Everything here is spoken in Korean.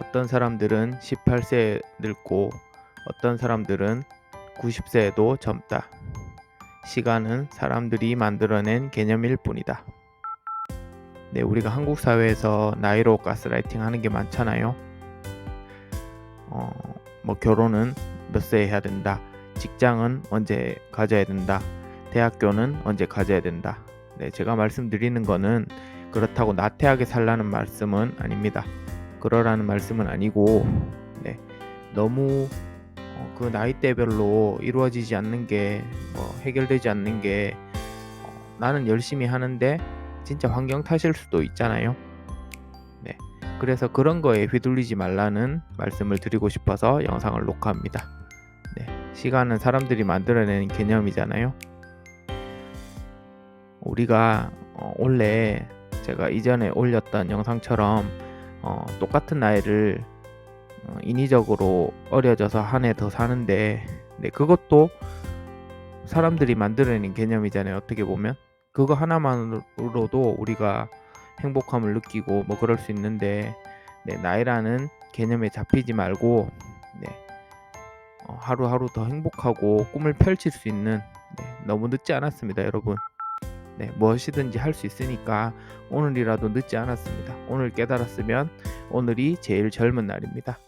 어떤 사람들은 18세에 늙고 어떤 사람들은 90세에도 젊다. 시간은 사람들이 만들어낸 개념일 뿐이다. 네, 우리가 한국 사회에서 나이로 가스라이팅 하는 게 많잖아요. 어, 뭐 결혼은 몇 세에 해야 된다. 직장은 언제 가져야 된다. 대학교는 언제 가져야 된다. 네, 제가 말씀드리는 거는 그렇다고 나태하게 살라는 말씀은 아닙니다. 그러라는 말씀은 아니고, 네, 너무 어, 그 나이대별로 이루어지지 않는 게, 뭐 해결되지 않는 게, 어, 나는 열심히 하는데 진짜 환경 탓일 수도 있잖아요. 네, 그래서 그런 거에 휘둘리지 말라는 말씀을 드리고 싶어서 영상을 녹화합니다. 네, 시간은 사람들이 만들어내는 개념이잖아요. 우리가 어, 원래 제가 이전에 올렸던 영상처럼 어, 똑같은 나이를 어, 인위적으로 어려져서 한 해 더 사는데 네, 그것도 사람들이 만들어낸 개념이잖아요. 어떻게 보면 그거 하나만으로도 우리가 행복함을 느끼고 뭐 그럴 수 있는데 네, 나이라는 개념에 잡히지 말고 네, 어, 하루하루 더 행복하고 꿈을 펼칠 수 있는 네, 너무 늦지 않았습니다, 여러분. 네, 무엇이든지 할 수 있으니까 오늘이라도 늦지 않았습니다. 오늘 깨달았으면 오늘이 제일 젊은 날입니다.